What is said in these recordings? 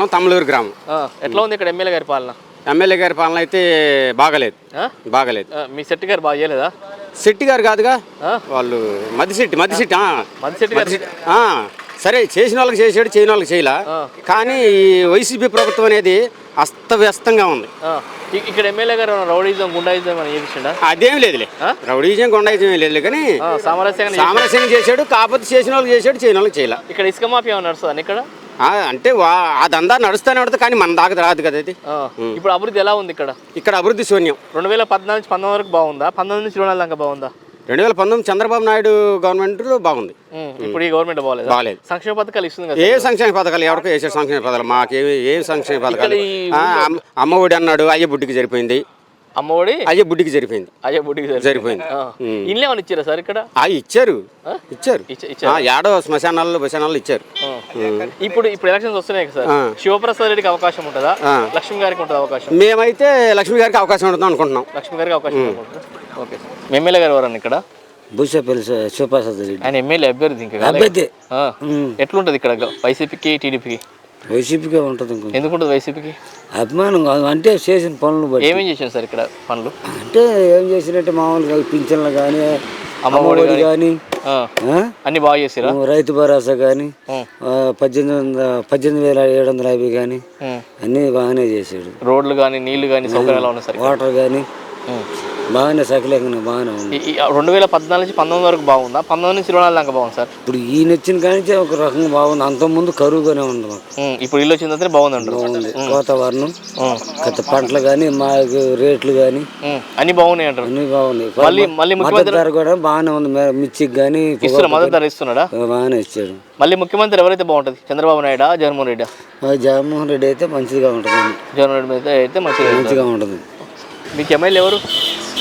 మండలం తమ్మలూరు గ్రామం. ఎట్లా ఉంది ఇక్కడ ఎమ్మెల్యే గారి పాలన? ఎమ్మెల్యే గారి పాలన అయితే బాగలేదు? బాగలేదు. మీ శెట్టి గారు బాగా చేయలేదా? శెట్టి గారు కాదుగా? వాళ్ళు గారు? మద్దిశెట్టి ఆ. సరే చేసిన వాళ్ళకి చేసాడు చేయని వాళ్ళకి చేయలా. కానీ ఈ వైసీపీ ప్రభుత్వం అనేది అస్తవ్యస్తంగా ఉంది. ఇక్కడ ఎమ్మెల్యే గారు రౌడీజం గుండాయిజం అని చేసిండా అదేం లేదులే? రౌడీజం కొండయిజం ఏం లేదు కానీ సామరస్యంగా చేసి- సామరస్యం చేశాడు కాకపోతే చేసిన వాళ్ళకి చేశాడు చేయని వాళ్ళకి చేయలే. ఇక్కడ ఇసుక మాఫియా ఏమైనా నడుస్తుందా ఇక్కడ? అంటే దందా నడుస్తూనే ఉంటుంది కానీ మన దాకా రాదు కదా ఆ, ఇప్పుడు అభివృద్ధి ఎలా ఉంది ఇక్కడ? ఇక్కడ అభివృద్ధి శూన్యం. రెండు వేల పద్నాలుగు నుంచి పంతొమ్మిది వరకు బాగుందా? పంతొమ్మిది నుంచి రెండు దాకా బాగుందా? రెండు వేల పంతొమ్మిది చంద్రబాబు నాయుడు గవర్నమెంట్లో బాగుంది. ఇప్పుడు ఈ గవర్నమెంట్ బాగాలేదు? బాగాలేదు. సంక్షేమ పథకాలు ఇస్తుంది కదా ఏ సంక్షేమ పథకాలు? ఎవరికో వేసే సంక్షేమ పథకాలు? మాకేమి ఏం సంక్షేమ పథకాలు? అమ్మ- అమ్మ ఒడి అన్నాడు అయ్య బుడ్డికి సరిపోయింది. అమ్మఒడి అయ్య బుడ్డికి సరిపోయింది. అయ్యా బుడ్డికి సరిపోయింది. ఇల్లు ఏమైనా ఇచ్చారా సార్ ఇక్కడ? ఆ ఇచ్చారు? ఇచ్చారు. ఏడో శ్మశానాల్లో శ్మశానాల్లో ఇచ్చారు. ఇప్పుడు ఇప్పుడు ఎలక్షన్స్ వస్తున్నాయి కదా సార్. శివప్రసాద్ రెడ్డికి అవకాశం ఉంటుందా. లక్ష్మి గారికి ఉంటుంది అవకాశం? మేమైతే లక్ష్మి గారికి అవకాశం ఉంటుంది అనుకుంటున్నాం. లక్ష్మి గారికి అవకాశం ఓకే ఎమ్మెల్యే గారు ఎవరన్నా ఇక్కడ? భూషపల్లి శివప్రసాద్ రెడ్డి. ఆయన ఎమ్మెల్యే అభ్యర్థి ఇంకా. అభ్యర్థి. ఎట్లుంటది ఇక్కడ వైసీపీకి టీడీపీకి? వైసీపీగా ఉంటుంది ఇంకో ఎందుకు ఉంటుంది వైసీపీకి అభిమానం కాదు అంటే చేసిన పనులు బట్టి ఏమేం చేశారు సార్ ఇక్కడ పనులు అంటే ఏం చేసినట్టే మామూలుగా పింఛన్లు కానీ అమ్మఒడి అమ్మఒడి కానీ ఆ. అన్ని బాగా చేసిరా రైతు భరోసా కానీ ఉం. పద్దెనిమిది వందల పద్దెనిమిది వేల ఏడు వందల యాభై కానీ ఉం. అన్నీ బాగానే చేశాడు రోడ్లు కానీ నీళ్ళు కానీ సౌకర్యాలు ఉన్నాయి సార్ వాటర్ కానీ ఉం. బాగానే సకలేకుండా బాగానే ఉంది ఈ- ఈ రెండు వేల పద్నాలుగు నుంచి పంతొమ్మిది వరకు బాగుందా? పంతొమ్మిది నుంచి ఇరవై నాలుగు దాకా బాగుంది సార్? ఇప్పుడు ఈయన వచ్చిన కానీ ఒక రకంగా బాగుంది. అంతకుముందు కరువుగానే ఉంది మాకు. ఇప్పుడు ఇల్లు వచ్చిన తర్వాత బాగుంది అంటారు బాగుంది. వాతావరణం. కొత్త పంటలు కానీ మాకు రేట్లు కానీ. అన్ని బాగున్నాయి అంటారు. అన్నీ బాగున్నాయి. మళ్ళీ మళ్ళీ మద్దతు ముఖ్యమంత్రి ధర కూడా బాగానే ఉంది. మే- మిర్చికి కానీ ఇస్తున్న మద్దతు ధర ఇస్తున్నాడా? బాగానే ఇచ్చాడు. మళ్ళీ ముఖ్యమంత్రి ఎవరైతే బాగుంటుంది? చంద్రబాబు నాయుడా జగన్మోహన్ రెడ్డా? ఆ జగన్మోహన్ రెడ్డి అయితే మంచిగా ఉంటుంది జగన్మోహన్ రెడ్డి మీద అయితే మంచిగా ఉంటుంది. మంచిగా ఉంటుంది. మీకు ఎమ్మెల్యే ఎవరు?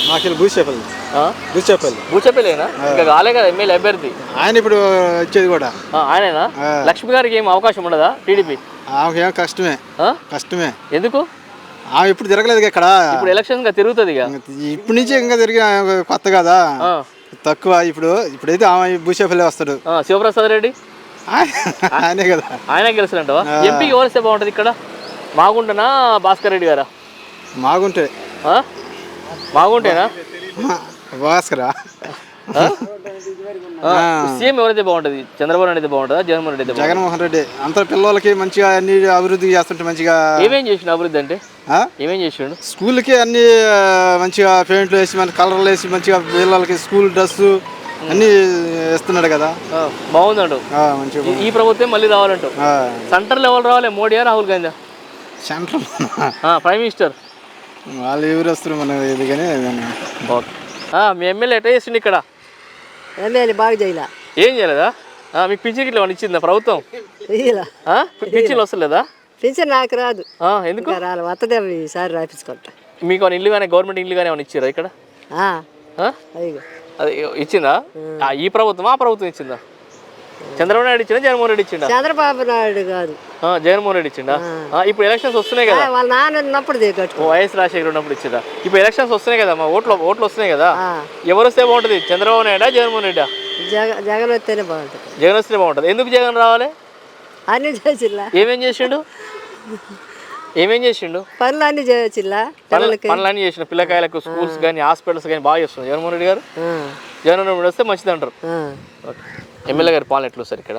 మాకెళ్ళి భూసేపల్లి. ఆ? భూసేపల్లి. బూచపల్లేనా ఇంకా కాలే కదా ఎమ్మెల్యే అభ్యర్థి. ఆయన ఇప్పుడు వచ్చేది కూడా. ఆ, ఆయనేనా? లక్ష్మి గారికి ఏం అవకాశం ఉండదా టీడీపీ? ఆమెకి ఏం కష్టమే కష్టమే. ఎందుకు? ఆమె ఇప్పుడు తిరగలేదు ఇక్కడ. ఇప్పుడు ఎలక్షన్గా తిరుగుతుంది ఇక. ఇప్పటి నుంచి ఇంకా తిరిగి కొత్త కదా. ఆ. తక్కువ ఇప్పుడు ఇప్పుడైతే ఆమె భూసేపల్లి వస్తాడు. ఆ, శివప్రసాద్ రెడ్డి? ఆయన- ఆయనే కదా. ఆయన గెలుస్తారంటవా ఎంపీకి ఎవరు వస్తే బాగుంటుంది ఇక్కడ? మాగుంటనా భాస్కర్ రెడ్డి గారా? మాగుంటే. ఆ? మాగుంటేనా భాస్కరా సీఎం ఎవరైతే బాగుంటుంది? చంద్రబాబు నాయుడు అయితే బాగుంటుందా? జగన్మోహన్ రెడ్డి? జగన్మోహన్ రెడ్డి. అంత పిల్లలకి మంచిగా అన్ని అభివృద్ధి చేస్తుంటే మంచిగా ఏమేం చేసిండు అభివృద్ధి అంటే? ఏమేం చేసిండు? స్కూల్కి అన్ని మంచిగా పెయింట్లు వేసి మన కలర్లు వేసి మంచిగా పిల్లలకి స్కూల్ డ్రెస్సు అన్నీ వేస్తున్నాడు కదా. బాగుందండు. ఈ- ప్రభుత్వం మళ్ళీ రావాలంటూ ఆ, సెంటర్లో ఎవరు రావాలి? మోడీయా Rahul Gandhi central prime minister. వాళ్ళు ఎవరు వస్తారు మన ఇది కానీ ఓకే. మీ ఎమ్మెల్యే ఎట్లా చేసిండు ఇక్కడ? ఎమ్మెల్యే బాగా చేయలే. ఏం చేయలేదా? ఆ, మీకు పింఛన్ ఇట్లా ఏమన్నా ఇచ్చిందా ప్రభుత్వం? పింఛన్లు వస్తలేదా? పెన్షన్ నాకు రాదు. ఆ, ఎందుకు? రాలి. వస్తుంది ఈసారి రాపించుకుంటా మీకు ఏమైనా ఇల్లు కానీ గవర్నమెంట్ ఇల్లు కానీ ఏమైనా ఇచ్చారా ఇక్కడ? ఆ, ఆ? అదిగో. అది ఇచ్చిందా? ఆ, ఈ ప్రభుత్వం ఆ ప్రభుత్వం ఇచ్చిందా? చంద్రబాబు నాయుడు ఇచ్చిందా జగన్మోహన్ రెడ్డి ఇచ్చిందా చంద్రబాబు నాయుడు కాదు. జగన్మోహన్ రెడ్డి ఇచ్చిందా ఇప్పుడు ఎలక్షన్స్ వస్తున్నాయి కదా. వాళ్ళ నాన్న ఉన్నప్పుడు దిగట్టు వైఎస్ రాజశేఖర్ ఉన్నప్పుడు ఇచ్చిందా ఇప్పుడు ఎలక్షన్స్ వస్తున్నాయి కదా మా ఓట్లు ఓట్లు వస్తున్నాయి కదా. ఎవరు వస్తే బాగుంటుంది? చంద్రబాబు నాయుడా జగన్మోహన్ రెడ్డా? జగ జగన్ వస్తేనే బాగుంటుంది. జగన్ వస్తే బాగుంటుంది. ఎందుకు జగన్ రావాలి? అన్ని చేసిల్లా? ఏమేం చేసిండు? ఏమేం చేసిండు? పనులు అన్ని చేయొచ్చిల్లా పనులు పనులన్నీ చేసిన పిల్లకాయలకు స్కూల్స్ కానీ హాస్పిటల్స్ కానీ బాగా చేస్తుంది జగన్మోహన్ రెడ్డి గారు? జగన్మోహన్ రెడ్డి వస్తే మంచిది అంటారు. ఓకే. ఎమ్మెల్యే గారి పాలన ఎట్లు సార్ ఇక్కడ?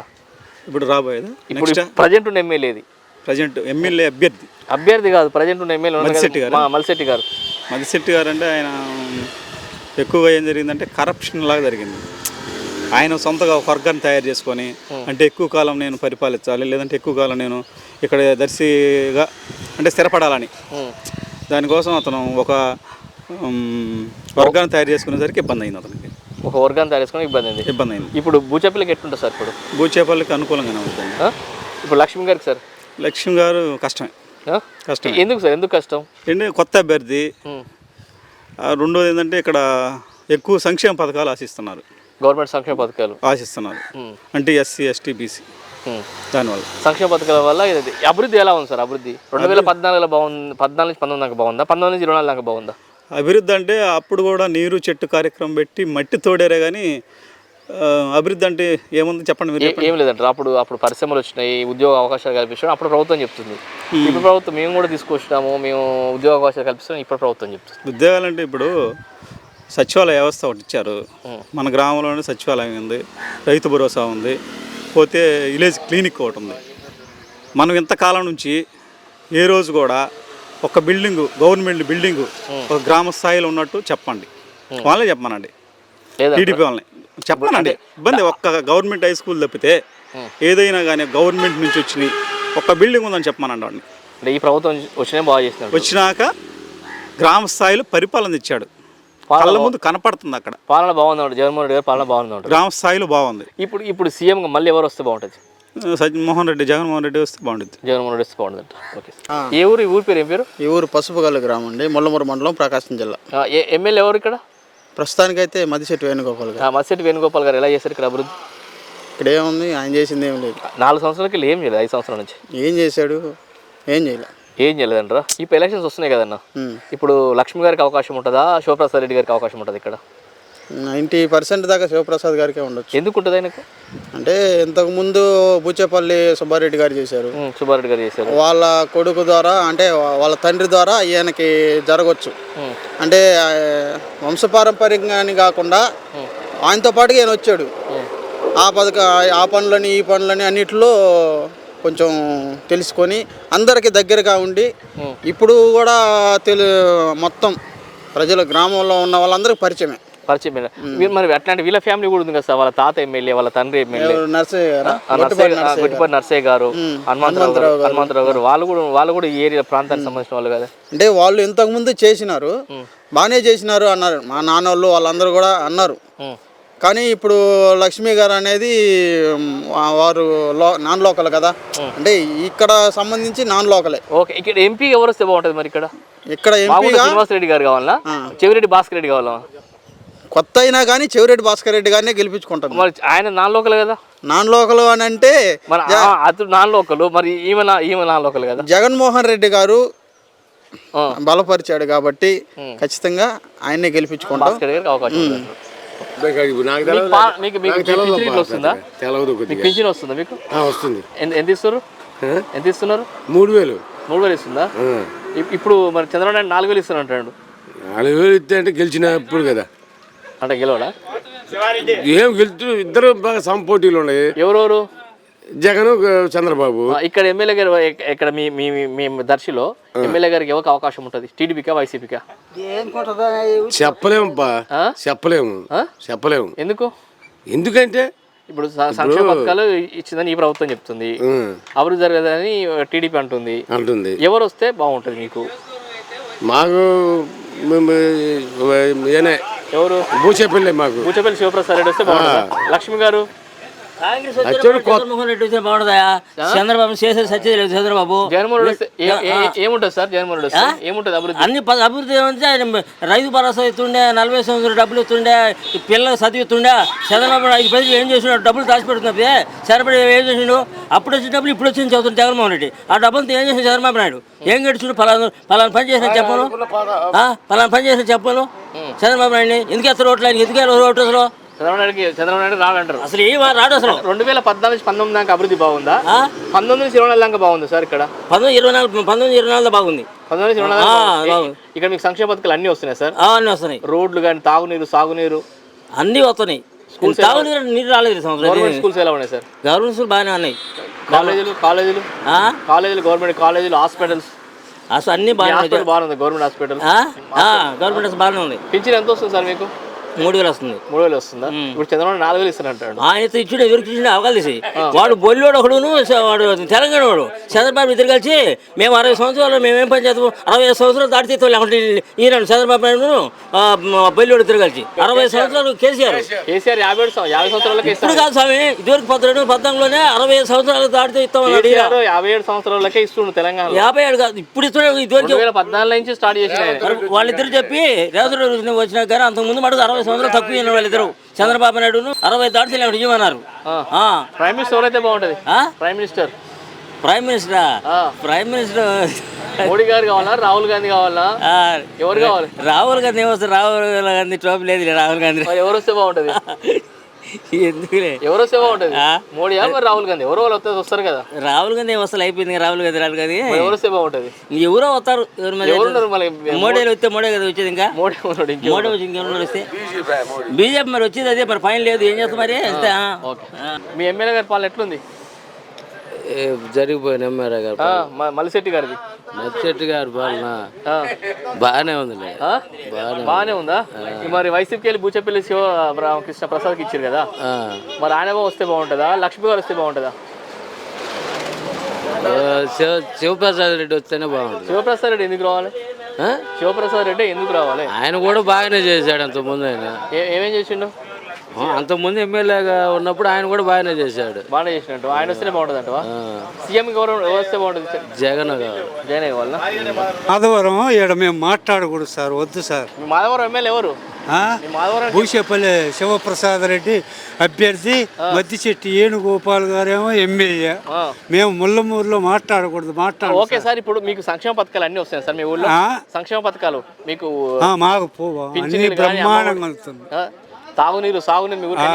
ఇప్పుడు రాబోయేదా? ఇప్పుడు ప్రజెంట్ ఉన్న ఎమ్మెల్యేది ప్రజెంట్ ఎమ్మెల్యే అభ్యర్థి. అభ్యర్థి కాదు ప్రజెంట్ ఉన్న ఎమ్మెల్యే కదా, గారా? మా మల్శెట్టి గారు. మదిశెట్టి గారు అంటే ఆయన ఎక్కువగా ఏం జరిగిందంటే కరప్షన్ లాగా జరిగింది. ఆయన సొంతగా ఒక వర్గాన్ని తయారు చేసుకొని అంటే ఎక్కువ కాలం నేను పరిపాలించాలి లేదంటే ఎక్కువ కాలం నేను ఇక్కడ దర్శిగా అంటే స్థిరపడాలని. ఉమ్. దానికోసం అతను ఒక వర్గాన్ని తయారు చేసుకునేసరికి ఇబ్బంది అయింది అతనికి. ఒక వర్గాన్ని తయారు చేసుకుని ఇబ్బంది అయింది. ఇబ్బంది అయింది. ఇప్పుడు బూచపల్లికి ఎట్లుంటుంది సార్ ఇప్పుడు? భూచేపల్లికి అనుకూలంగానే ఉంటుంది? ఇప్పుడు లక్ష్మి గారికి సార్? లక్ష్మి గారు కష్టమే. ఆ? కష్టమే. ఎందుకు సార్? ఎందుకు కష్టం? ఏంటి? కొత్త అభ్యర్థి. రెండోది ఏంటంటే ఇక్కడ ఎక్కువ సంక్షేమ పథకాలు ఆశిస్తున్నారు. గవర్నమెంట్ సంక్షేమ పథకాలు. ఆశిస్తున్నారు. అంటే ఎస్సీ ఎస్టీ బీసీ. దానివల్ల. సంక్షేమ పథకాల వల్ల ఇది అభివృద్ధి ఎలా ఉంది సార్? అభివృద్ధి. రెండు వేల పద్నాలుగులో బాగుంది పద్నాలుగు నుంచి పంతొమ్మిది దాకా బాగుందా? పంతొమ్మిది నుంచి ఇరవై నాలుగు దాకా బాగుందా? అభివృద్ధి అంటే అప్పుడు కూడా నీరు చెట్టు కార్యక్రమం పెట్టి మట్టి తోడారే కానీ అభివృద్ధి అంటే ఏముంది చెప్పండి మీరు ఏ- లేదంటారు. అప్పుడు అప్పుడు పరిశ్రమలు వచ్చినాయి ఉద్యోగ అవకాశాలు కల్పించడం అప్పుడు ప్రభుత్వం చెప్తుంది. ఇప్పుడు ప్రభుత్వం మేము కూడా తీసుకొచ్చినాము మేము ఉద్యోగ అవకాశాలు కల్పిస్తున్నాం ఇప్పుడు ప్రభుత్వం చెప్తుంది. ఉద్యోగాలంటే ఇప్పుడు సచివాలయ వ్యవస్థ ఒకటి ఇచ్చారు. మన గ్రామంలోనే సచివాలయం ఉంది రైతు భరోసా ఉంది పోతే విలేజ్ క్లినిక్ ఒకటి ఉంది. మనం ఇంతకాలం నుంచి ఏ రోజు కూడా ఒక బిల్డింగు గవర్నమెంట్ బిల్డింగు ఒక గ్రామ స్థాయిలో ఉన్నట్టు చెప్పండి. వాళ్ళే చెప్పమనండి. లేదా? టీడీపీ వాళ్ళని. చెప్పనండి ఇబ్బంది ఒక్క గవర్నమెంట్ హై స్కూల్ తప్పితే ఏదైనా కానీ గవర్నమెంట్ నుంచి వచ్చినాయి ఒక్క బిల్డింగ్ ఉందని చెప్పమనండి వాడిని. అంటే ఈ ప్రభుత్వం వచ్చినా బాగా చేసినాడు వచ్చినాక గ్రామ స్థాయిలో పరిపాలన ఇచ్చాడు పాలన ముందు కనపడుతుంది అక్కడ. పాలన బాగుంది జగన్మోహన్ రెడ్డి గారు పాలన బాగుంది గ్రామ స్థాయిలో బాగుంది. ఇప్పుడు ఇప్పుడు సీఎంగా మళ్ళీ ఎవరు వస్తే బాగుంటుంది? సజ్జమోహన్ రెడ్డి జగన్మోహన్ రెడ్డి వస్తే బాగుంటుంది జగన్మోహన్ రెడ్డి వస్తే బాగుంటుంది ఓకే. ఏ ఊరు ఈ ఊరి పేరు ఏం పేరు? ఈ ఊరు పసుపుగల్లు గ్రామం అండి ముల్లమూరు మండలం ప్రకాశం జిల్లా. ఆ, ఏ ఎమ్మెల్యే ఎవరు ఇక్కడ? ప్రస్తుతానికైతే మదిశెట్టి వేణుగోపాల్ గారు. ఆ, వేణుగోపాల్ గారు ఎలా చేశారు ఇక్కడ అభివృద్ధి? ఇక్కడ ఏముంది ఆయన చేసింది ఏం లేదు. నాలుగు సంవత్సరాలకి ఏం చేయలేదు ఐదు సంవత్సరాల నుంచి. ఏం చేశాడు? ఏం చేయలే. ఏం చేయలేదంటారా? ఇప్పుడు ఎలక్షన్స్ వస్తున్నాయి కదన్న ఉమ్. ఇప్పుడు లక్ష్మి గారికి అవకాశం ఉంటుందా? శివప్రసాద్ రెడ్డి గారికి అవకాశం ఉంటుంది ఇక్కడ? నైంటీ పర్సెంట్ దాకా శివప్రసాద్ గారికే ఉండొచ్చు. ఎందుకు ఉంటుంది ఆయనకు? అంటే ఇంతకుముందు బుచ్చేపల్లి సుబ్బారెడ్డి గారు చేశారు. సుబ్బారెడ్డి గారు చేశారు. వాళ్ళ కొడుకు ద్వారా అంటే వాళ్ళ తండ్రి ద్వారా ఈయనకి జరగవచ్చు అంటే ఆ, వంశపారంపర్యంగా అని కాకుండా ఆయనతో పాటుగా ఈయన వచ్చాడు. ఆ పథక ఆ పనులని ఈ పనులని అన్నిటిలో కొంచెం తెలుసుకొని అందరికి దగ్గరగా ఉండి ఇప్పుడు కూడా తెలు మొత్తం ప్రజల గ్రామంలో ఉన్న వాళ్ళందరికీ పరిచయమే. పరిచయం వీరు మరి అట్లాంటి వీళ్ళ ఫ్యామిలీ కూడా ఉంది కదా సార్? వాళ్ళ తాత ఎమ్మెల్యే వాళ్ళ తండ్రి ఎమ్మెల్యే. ఎవరు? నర్సయ్య గారా? హనుమంతరావు గారు హనుమంతరావు గారు. వాళ్ళు కూడా వాళ్ళు కూడా ఈ ఏరియా ప్రాంతానికి సంబంధించిన వాళ్ళు కదా. అంటే వాళ్ళు ఇంతకుముందు చేసినారు. బాగానే చేసినారు అన్నారు. మా నాన్నోళ్ళు వాళ్ళందరూ కూడా అన్నారు. కానీ ఇప్పుడు లక్ష్మి గారు అనేది వారు లో నాన్ లోకల్ కదా. అంటే ఇక్కడ సంబంధించి నాన్ లోకలే. ఓకే ఇక్కడ ఎంపీ ఎవరు వస్తే బాగుంటుంది మరి ఇక్కడ? ఇక్కడ శ్రీనివాస్ రెడ్డి గారు కావాలా? చెవిరెడ్డి భాస్కర్ రెడ్డి కావాలా? కొత్త అయినా కానీ చెవిరెడ్డి భాస్కర్ రెడ్డి గారినే గెలిపించుకుంటాం మరి ఆయన నాన్ లోకల్ కదా? నాన్ లోకల్ అని అంటే మరి ఆ, అతడు నాన్ లోకల్ మరి ఈమె నా ఈమె నాన్ లోకల్ కదా? జగన్మోహన్ రెడ్డి గారు ఆ. బలపరిచాడు కాబట్టి ఖచ్చితంగా ఆయన్నే గెలిపించుకుంటాం. అవకాశం మీకు వస్తుందా? పింఛన్ వస్తుందా మీకు? ఆ, వస్తుంది. ఎంత ఎంత ఇస్తారు ఎంత ఇస్తున్నారు? మూడు వేలు. మూడు వేలు ఇస్తుందా? ఇప్- ఇప్పుడు మరి చంద్రబాబు నాయుడు నాలుగు వేలు ఇస్తాను అంటాడు నాలుగు వేలు ఇస్తే అంటే గెలిచినప్పుడు కదా. అంటే గెలవడా? ఏం గెలుచు ఇద్దరు బాగా సంపోటీలు ఉన్నాయి. ఎవరెవరు? జగన్ చంద్రబాబు. ఇక్కడ ఎమ్మెల్యే గారు ఇక్కడ మీ మీ దర్శిలో ఎమ్మెల్యే గారికి ఎవరికి అవకాశం ఉంటుంది? టీడీపీకా వైసీపీకా? చెప్పలేము? చెప్పలేము? చెప్పలేము. ఎందుకు? ఎందుకంటే ఇప్పుడు సంక్షేమ పథకాలు ఇచ్చిందని ఈ ప్రభుత్వం చెప్తుంది. అభివృద్ధి జరగదని టీడీపీ అంటుంది. అంటుంది. ఎవరు వస్తే బాగుంటుంది మీకు? మాకు ఏనే. ఎవరు? బూచేపల్లి మాకు. బూచపల్లి శివప్రసాద్ రెడ్డి వస్తే బాగుంటుందా? లక్ష్మి గారు? వచ్చాడు కొత్త జగన్మోహన్ రెడ్డి వస్తే బాగుంటుందా చంద్రబాబు చేసే సత్యది లేదు చంద్రబాబు జగన్మోహన్ రెడ్డి వస్తే ఏ- ఏ- ఏముంటుంది సార్ జగన్మోహన్ రెడ్డి వస్తే? ఏముంటుంది అభివృద్ధి? అన్ని అభివృద్ధి ఏమంటే ఆయన రైతు భరోసా ఇస్తుండే నలభై సంవత్సరాలు డబ్బులు ఇస్తుండే ఈ పిల్లలకు చదివిస్తుండే చంద్రబాబు నాయుడు ఐదు పది ఏం చేస్తున్నాడు డబ్బులు దాచిపెడుతున్నప్పుడు సరిపడి ఏం చేసిండు? అప్పుడు వచ్చిన డబ్బులు ఇప్పుడు వచ్చింది చదువుతుంది జగన్మోహన్ రెడ్డి. ఆ డబ్బులతో ఏం చేసిండు చంద్రబాబు నాయుడు? ఏం గడిచుడు? పలానా పలానా పని చేసిన చెప్పను. ఆ, పలానా పని చేసిన చెప్పను. చంద్రబాబు నాయుడిని ఎందుకు ఎత్తారు ఓట్లు ఆయన ఎందుకు ఓట్లు అసలు? చంద్రబాబు నాయుడుకి చంద్రబాబు నాయుడు రాడంటారు. అసలు ఏ రాడు అసలు. రెండు వేల పద్నాలుగు నుంచి పంతొమ్మిది దాకా అభివృద్ధి బాగుందా? పంతొమ్మిది నుంచి ఇరవై నాలుగు దాకా బాగుంది సార్ ఇక్కడ? పంతొమ్మిది ఇరవై నాలుగు పంతొమ్మిది ఇరవై నాలుగులో బాగుంది. పంతొమ్మిది నుంచి ఇరవై నాలుగు బాగుంది. బాగుంది. ఇక్కడ మీకు సంక్షేమ పథకాలు అన్నీ వస్తున్నాయి సార్? అన్నీ వస్తున్నాయి. రోడ్లు కానీ తాగునీరు సాగునీరు. అన్నీ వస్తున్నాయి. తాగునీరు నీరు రాలేదు సంవత్సరం. గవర్నమెంట్ స్కూల్స్ ఎలా ఉన్నాయి సార్. గవర్నమెంట్ స్కూల్ బాగానే ఉన్నాయి. కాలేజీలు కాలేజీలు. ఆ? కాలేజీలు గవర్నమెంట్ కాలేజీలు హాస్పిటల్స్. అసలు అన్నీ బాగానే ఉన్నాయి. హాస్పిటల్ బాగుంది గవర్నమెంట్ హాస్పిటల్. గవర్నమెంట్ అసలు బాగానే ఉంది. పింఛన్ ఎంత వస్తుంది సార్ మీకు? మూడు వేలు వస్తుంది. మూడు వేలు వస్తుందా? ఇప్పుడు చంద్రబాబు నాలుగు వేలు ఇస్తానంటాడు. ఆయన ఇచ్చుడు ఎవరికి ఇచ్చిండు అవకాశం వాడు బొల్లోడు ఒకడును స- వాడు తెలంగాణ వాడు. చంద్రబాబు ఇద్దరు కలిసి మేము అరవై సంవత్సరాలు మేమేం పని చేస్తాము? అరవై ఐదు సంవత్సరాలు దాటితే లేకుంటే ఈయన చంద్రబాబు నాయుడు బొల్లోడు ఇద్దరు కలిసి. అరవై సంవత్సరాలు కేసీఆర్. కేసీఆర్. యాభై యాభై సంవత్సరాలకే ఇప్పుడు కాదు స్వామి ఇదివరకు పద్దెడు పద్నాలుగులోనే అరవై ఐదు సంవత్సరాలు దాటితే. కేసీఆర్ యాభై ఏడు సంవత్సరాలకే ఇస్తుండు తెలంగాణ యాభై ఏడు కాదు ఇప్పుడు ఇస్తున్నాడు ఇదివరకు పద్నాలుగు నుంచి స్టార్ట్ చేసిన వాళ్ళిద్దరు చెప్పి రేవంత్ వచ్చినా కానీ అంతకుముందు మటుకు అరవై సంవత్సరాలు తక్కువ అయిన వాళ్ళిద్దరు. చంద్రబాబు నాయుడును అరవై దాటి ఇవ్వమన్నారు. ఆ. ప్రైమ్ మినిస్టర్ ఎవరైతే బాగుంటది? ప్రైమ్ మినిస్టర్ ప్రైమ్ మినిస్టరా. ప్రైమ్ మినిస్టర్ మోడీ గారు కావాలా? రాహుల్ గాంధీ కావాలా? ఎవరు కావాలి? రాహుల్ గాంధీ ఏమొస్తారు రాహుల్ గాంధీ ట్రోఫీ లేదు రాహుల్ గాంధీ. ఎవరు వస్తే బాగుంటది? ఎందుకులే? ఎవరో సేవ ఉంటుంది. ఆ? మోడీయా మరి రాహుల్ గాంధీ? ఎవరో వాళ్ళు వస్తే వస్తారు కదా. రాహుల్ గాంధీ వస్తారు అయిపోయింది రాహుల్ గాంధీ కానీ మరి ఎవరో సేవ ఉంటుంది. ఎవరో వస్తారు ఎవరి మోడీ వస్తే మోడీ కదా వచ్చేది ఇంకా? మోడీ? మోడీ వచ్చి ఇంకెవరు వస్తే? బీజేపీ మరి వచ్చేది అదే మరి ఫైన్ లేదు ఏం చేస్తాం మరి. మీ ఎమ్మెల్యే గారి పాలన ఎట్లుంది? జరిగిపోయిన ఎమ్మెల్యే గారు ఆ, మ- మల్లిశెట్టి గారిది. నచ్చెట్టి గారు పాలన. బాగానే ఉందిలే? బాగానే ఉందా. మరి వైసీపీకి వెళ్ళి బూచపల్లి శివ రామకృష్ణ ప్రసాద్కి ఇచ్చారు కదా. మరి ఆయన వస్తే బాగుంటుందా? లక్ష్మి గారు వస్తే బాగుంటుందా? శివప్రసాద్ రెడ్డి వస్తేనే బాగుంటుంది. శివప్రసాద్ రెడ్డి ఎందుకు రావాలి? శివప్రసాద్ రెడ్డి ఎందుకు రావాలి? ఆయన కూడా బాగానే చేశాడు అంతకుముందు ఆయన. ఏ- ఏమేం చేసిండు? అంతకుముందు ఎమ్మెల్యేగా ఉన్నప్పుడు ఆయన కూడా బాగానే చేశాడు. బాగానే చేసినట్టు. ఆయన వస్తేనే బాగుంటుంది అంటవా సీఎం ఎవరు వస్తే బాగుంటుంది జగన్ జగన్ వాళ్ళ ఆదివారం ఇక్కడ మేము మాట్లాడకూడదు సార్ వద్దు సార్. మీ మాధవరం ఎమ్మెల్యే ఎవరు? మీ మాధవరం భూషపల్లి శివప్రసాద్ రెడ్డి అభ్యర్థి మద్దిశెట్టి ఏనుగోపాల్ గారేమో ఎమ్మెల్యే. ఆ. మేము ముళ్ళమూరులో మాట్లాడకూడదు మాట్లాడ ఓకే సార్. ఇప్పుడు మీకు సంక్షేమ పథకాలు అన్ని వస్తాయి సార్ మీ ఊళ్ళో? సంక్షేమ పథకాలు మీకు మాకు బ్రహ్మాండంగా? తాగునీరు సాగునీరు మీ ఊరికి.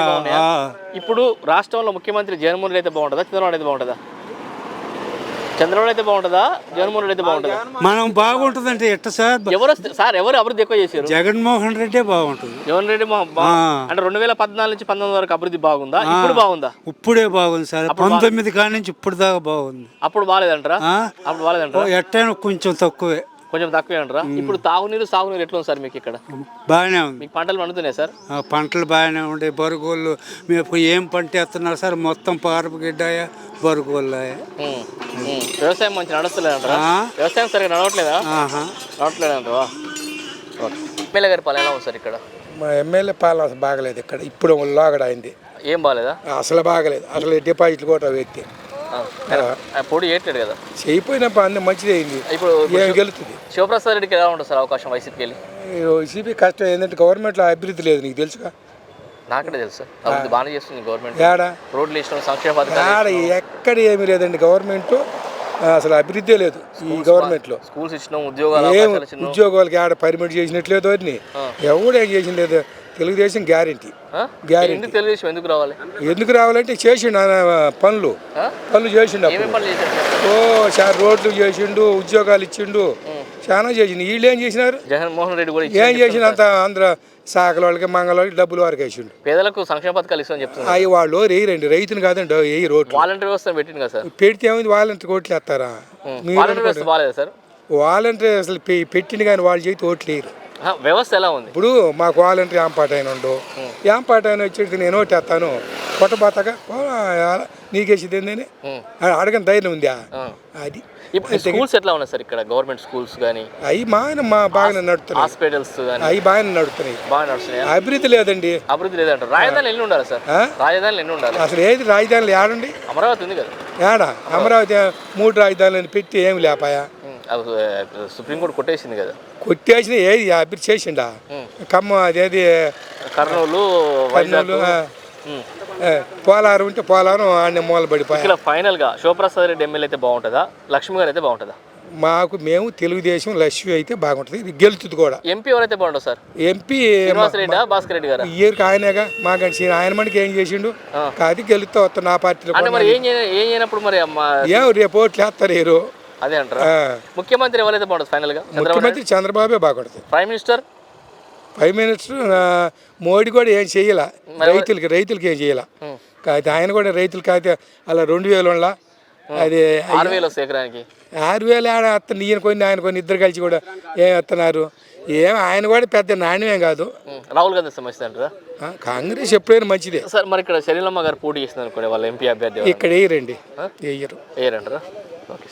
ఇప్పుడు రాష్ట్రంలో ముఖ్యమంత్రి జగన్మోహన్ రెడ్డి అయితే బాగుంటుందా? చంద్రబాబు అయితే బాగుంటుందా? చంద్రబాబు అయితే బాగుంటుందా? జగన్మోహన్ రెడ్డి అయితే బాగుంటుందా? మనం బాగుంటుందంటే ఎట్ట సార్? ఎవరు సార్ ఎవరు అభివృద్ధి ఎక్కువ చేశారు? జగన్మోహన్ రెడ్డే బాగుంటుంది. జగన్ రెడ్డి. అంటే రెండు వేల పద్నాలుగు నుంచి పంతొమ్మిది వరకు అభివృద్ధి బాగుందా? ఇప్పుడు బాగుందా? ఇప్పుడే బాగుంది సార్. పంతొమ్మిది కాడి నుంచి ఇప్పుడు దాకా బాగుంది. అప్పుడు బాగాలేదంటారా? అప్పుడు బాగాలేదంటారా? ఎట్టైనా కొంచెం తక్కువే. కొంచెం తక్కువే అంటారా ఇప్పుడు తాగునీరు సాగునీరు ఎట్లా ఉంది సార్ మీకు ఇక్కడ? బాగానే ఉంది. మీకు పంటలు పండుతున్నాయి సార్? ఆ, పంటలు బాగానే ఉండే బరుగోళ్ళు. మేము ఏం పంట వేస్తున్నారు సార్? మొత్తం పారపు గిడ్డాయ బరుగోళ్ళాయ ఉమ్, ఉమ్. వ్యవసాయం మంచి నడుస్తలేదంటారా. వ్యవసాయం సరిగా నడవట్లేదా? ఓకే. ఎమ్మెల్యే గారి పాలన ఎలా ఉంది సార్ ఇక్కడ? మా ఎమ్మెల్యే పాలన అసలు బాగలేదు ఇక్కడ. ఇప్పుడు లోగడ అయింది ఏం బాగాలేదా అసలు బాగలేదు. అసలు డిపాజిట్లు కూడా వ్యక్తి. పొడి చేయట్లేదు కదా? చేయిపోయినప్పుడు అన్ని మంచిది అయింది. ఇప్పుడు గెలుతుంది? శివప్రసాద్ రెడ్డికి ఎలా ఉంటుంది సార్ అవకాశం వైసీపీకి వెళ్ళి? సిపి కష్టం ఏంటంటే గవర్నమెంట్లో అభివృద్ధి లేదు నీకు తెలుసుగా? నాకనే తెలుసు అభివృద్ధి బాగానే చేస్తుంది గవర్నమెంట్ రోడ్లు ఇష్టం సంక్షేమ పథకాలు ఎక్కడ ఏమీ లేదండి గవర్నమెంట్ అసలు అభివృద్ధి లేదు ఈ గవర్నమెంట్లో స్కూల్స్ ఇచ్చినాం ఉద్యోగాలు ఏం అవకాశాలు ఇచ్చినాం. ఉద్యోగాలకి ఆడ పర్మిట్ చేసినట్లేదు వాటిని ఎవడు ఏం చేసిన లేదు. తెలుగుదేశం గ్యారంటీ? గ్యారెంటీ. ఎందుకు తెలుగుదేశం ఎందుకు రావాలి? ఎందుకు రావాలంటే చేసిండు ఆయన పనులు? పనులు చేసిండు ఓ చాలా రోడ్లు చేసిండు ఉద్యోగాలు ఇచ్చిండు. చాలా చేసిండు వీళ్ళు ఏం చేసినారు? జగన్మోహన్ రెడ్డి కూడా ఏం చేసిన అంత ఆంధ్ర సాకల వాళ్ళకి మంగళ వాళ్ళకి డబ్బులు వరకు వేసిండు. పేదలకు సంక్షేమ పథకాలు ఇస్తామని చెప్తున్నారు అవి వాళ్ళు వేయరండి. రైతుని కాదండి వేయి రోడ్లు. వాలంటీర్ వ్యవస్థ పెట్టింది కదా సార్? పెడితే ఏమైంది? వాలంటీర్ ఓట్లు వేస్తారా? మీరు వాలంటీర్ వ్యవస్థ బాగాలేదా సార్? వాలంటీర్ అసలు పెట్టింది కానీ వాళ్ళు చేతి ఓట్లు ఆ, వ్యవస్థ ఎలా ఉంది? ఇప్పుడు మాకు వాలంటీర్ ఏంపాట అయిన ఉండు. ఏంపాట అయిన వచ్చేది నేను ఒకటి వేస్తాను. కొట్టబాతగా నీకేసింది ఏందని అడగని ధైర్యం ఉందా? అది. ఇప్పుడు స్కూల్స్ ఎట్లా ఉన్నాయి సార్ ఇక్కడ? గవర్నమెంట్ స్కూల్స్ కానీ అవి మా మా బాగానే నడుతున్నాయి. హాస్పిటల్స్ కానీ అవి బాగానే నడుతున్నాయి. బాగా నడుస్తున్నాయా? అభివృద్ధి లేదండి. అభివృద్ధి లేదంటారు. రాజధాని ఎన్ని ఉండాలి సార్? ఆ? రాజధానిలు ఎన్ని ఉండాలి? అసలు ఏది రాజధానులు ఏడండి అమరావతి ఉంది కదా. ఏడా అమరావతి మూడు రాజధానులను పెట్టి ఏమి లేపాయా? సుప్రీంకోర్టు కొట్టేసింది కదా. కొట్టేసిన ఏది? అభివృద్ధి చేసిండా? ఖమ్మం అదేది? కర్నూలు వైజాగ్. కర్నూలు పోలారం ఉంటే పోలారం ఆడ మూల పడిపోయా ఇక్కడ ఫైనల్గా శివప్రసాద్ రెడ్డి ఎమ్మెల్యే అయితే బాగుంటుందా? లక్ష్మి గారు అయితే బాగుంటుందా? మాకు మేము తెలుగుదేశం లక్ష్మి అయితే బాగుంటుంది. ఇది గెలుతుంది కూడా. ఎంపీ ఎవరైతే బాగుంటుంది సార్? ఎంపీ భాస్కర్ రెడ్డి గారా? ఇయర్కి ఆయనేగా. మాకు ఆయన మనకి ఏం చేసిండు? కాదు గెలుస్తా వస్తా నా పార్టీలో మరి ఏం చేయ- ఏం చేయనప్పుడు మరి ఏం రేపు ఓట్లు వేస్తారు ఏరు అదే అంటారా? ముఖ్యమంత్రి ఎవరైతే బాగుంటుంది ఫైనల్గా ముఖ్యమంత్రి చంద్రబాబే బాగుంటుంది. Prime minister? ప్రైమ్ మినిస్టర్ ఆ, మోడీ కూడా ఏం చేయాల రైతులకి రైతులకి ఏం చేయాల కాకపోతే ఆయన కూడా రైతులకి అయితే అలా రెండు వేలు ఉండాల? అది ఆరు వేలు ఎకరానికి. ఆరు వేలు ఆడ వస్తుంది ఈయన కొన్ని ఆయన కొన్ని ఇద్దరు కలిసి కూడా ఏం వస్తున్నారు ఏం ఆయన కూడా పెద్ద నాణ్యమేం కాదు. రాహుల్ గాంధీ సమస్య అంటారా? కాంగ్రెస్ ఎప్పుడైనా మంచిదే. సార్ మరి ఇక్కడ శరీరమ్మ గారు పోటీ చేస్తున్నారు అనుకోండి వాళ్ళ ఎంపీ అభ్యర్థి ఇక్కడ వేయరండి. వేయరు. వేయరంటారా? ఓకే